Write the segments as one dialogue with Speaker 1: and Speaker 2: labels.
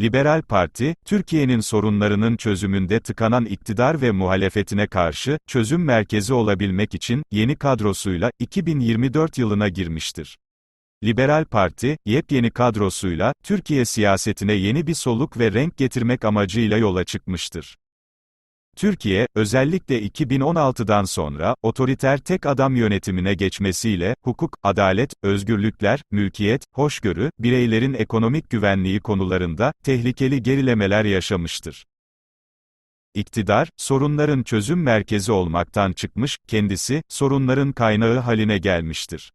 Speaker 1: Liberal Parti, Türkiye'nin sorunlarının çözümünde tıkanan iktidar ve muhalefetine karşı, çözüm merkezi olabilmek için, yeni kadrosuyla, 2024 yılına girmiştir. Liberal Parti, yepyeni kadrosuyla, Türkiye siyasetine yeni bir soluk ve renk getirmek amacıyla yola çıkmıştır. Türkiye, özellikle 2016'dan sonra, otoriter tek adam yönetimine geçmesiyle, hukuk, adalet, özgürlükler, mülkiyet, hoşgörü, bireylerin ekonomik güvenliği konularında, tehlikeli gerilemeler yaşamıştır. İktidar, sorunların çözüm merkezi olmaktan çıkmış, kendisi, sorunların kaynağı haline gelmiştir.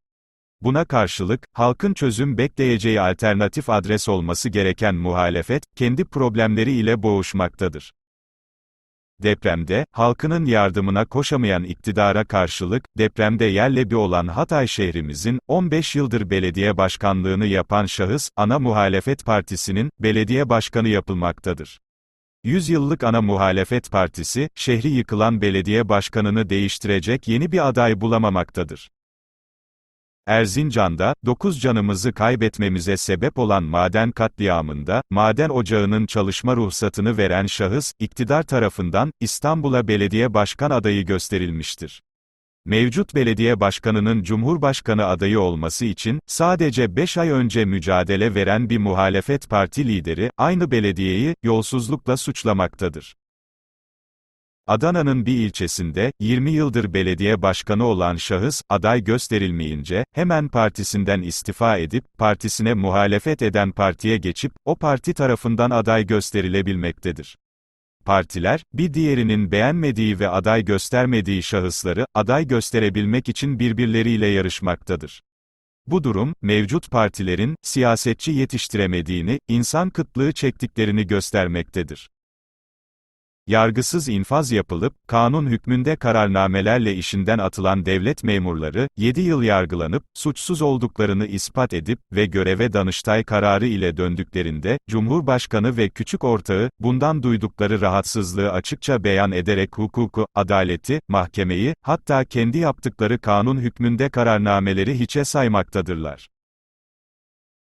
Speaker 1: Buna karşılık, halkın çözüm bekleyeceği alternatif adres olması gereken muhalefet, kendi problemleri ile boğuşmaktadır. Depremde, halkının yardımına koşamayan iktidara karşılık, depremde yerle bir olan Hatay şehrimizin, 15 yıldır belediye başkanlığını yapan şahıs, ana muhalefet partisinin, belediye başkanı yapılmaktadır. 100 yıllık ana muhalefet partisi, şehri yıkılan belediye başkanını değiştirecek yeni bir aday bulamamaktadır. Erzincan'da, 9 canımızı kaybetmemize sebep olan maden katliamında, maden ocağının çalışma ruhsatını veren şahıs, iktidar tarafından, İstanbul'a belediye başkan adayı gösterilmiştir. Mevcut belediye başkanının Cumhurbaşkanı adayı olması için, sadece 5 ay önce mücadele veren bir muhalefet parti lideri, aynı belediyeyi, yolsuzlukla suçlamaktadır. Adana'nın bir ilçesinde, 20 yıldır belediye başkanı olan şahıs, aday gösterilmeyince, hemen partisinden istifa edip, partisine muhalefet eden partiye geçip, o parti tarafından aday gösterilebilmektedir. Partiler, bir diğerinin beğenmediği ve aday göstermediği şahısları, aday gösterebilmek için birbirleriyle yarışmaktadır. Bu durum, mevcut partilerin, siyasetçi yetiştiremediğini, insan kıtlığı çektiklerini göstermektedir yargısız infaz yapılıp, kanun hükmünde kararnamelerle işinden atılan devlet memurları, 7 yıl yargılanıp, suçsuz olduklarını ispat edip ve göreve Danıştay kararı ile döndüklerinde, Cumhurbaşkanı ve küçük ortağı, bundan duydukları rahatsızlığı açıkça beyan ederek hukuku, adaleti, mahkemeyi, hatta kendi yaptıkları kanun hükmünde kararnameleri hiçe saymaktadırlar.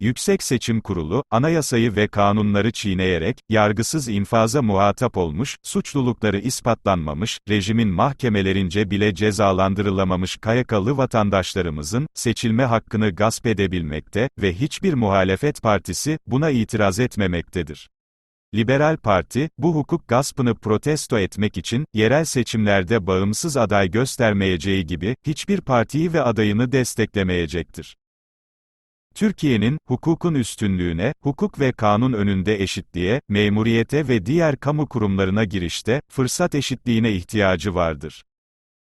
Speaker 1: Yüksek Seçim Kurulu, anayasayı ve kanunları çiğneyerek, yargısız infaza muhatap olmuş, suçlulukları ispatlanmamış, rejimin mahkemelerince bile cezalandırılamamış KYK'lı vatandaşlarımızın, seçilme hakkını gasp edebilmekte ve hiçbir muhalefet partisi, buna itiraz etmemektedir. Liberal Parti, bu hukuk gaspını protesto etmek için, yerel seçimlerde bağımsız aday göstermeyeceği gibi, hiçbir partiyi ve adayını desteklemeyecektir. Türkiye'nin, hukukun üstünlüğüne, hukuk ve kanun önünde eşitliğe, memuriyete ve diğer kamu kurumlarına girişte, fırsat eşitliğine ihtiyacı vardır.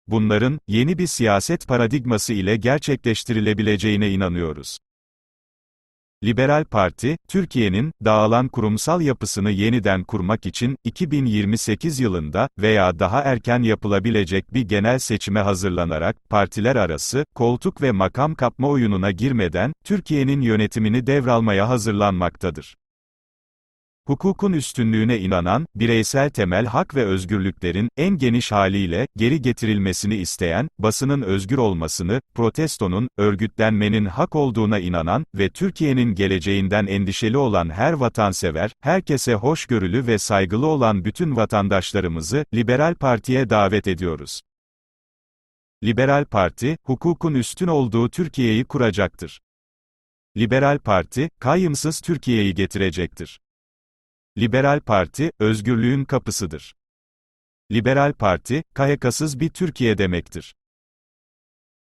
Speaker 1: Bunların, yeni bir siyaset paradigması ile gerçekleştirilebileceğine inanıyoruz. Liberal Parti, Türkiye'nin, dağılan kurumsal yapısını yeniden kurmak için, 2028 yılında, veya daha erken yapılabilecek bir genel seçime hazırlanarak, partiler arası, koltuk ve makam kapma oyununa girmeden, Türkiye'nin yönetimini devralmaya hazırlanmaktadır hukukun üstünlüğüne inanan, bireysel temel hak ve özgürlüklerin, en geniş haliyle, geri getirilmesini isteyen, basının özgür olmasını, protestonun, örgütlenmenin hak olduğuna inanan ve Türkiye'nin geleceğinden endişeli olan her vatansever, herkese hoşgörülü ve saygılı olan bütün vatandaşlarımızı, Liberal Parti'ye davet ediyoruz. Liberal Parti, hukukun üstün olduğu Türkiye'yi kuracaktır. Liberal Parti, kayyımsız Türkiye'yi getirecektir. Liberal Parti, özgürlüğün kapısıdır. Liberal Parti, KHK'sız bir Türkiye demektir.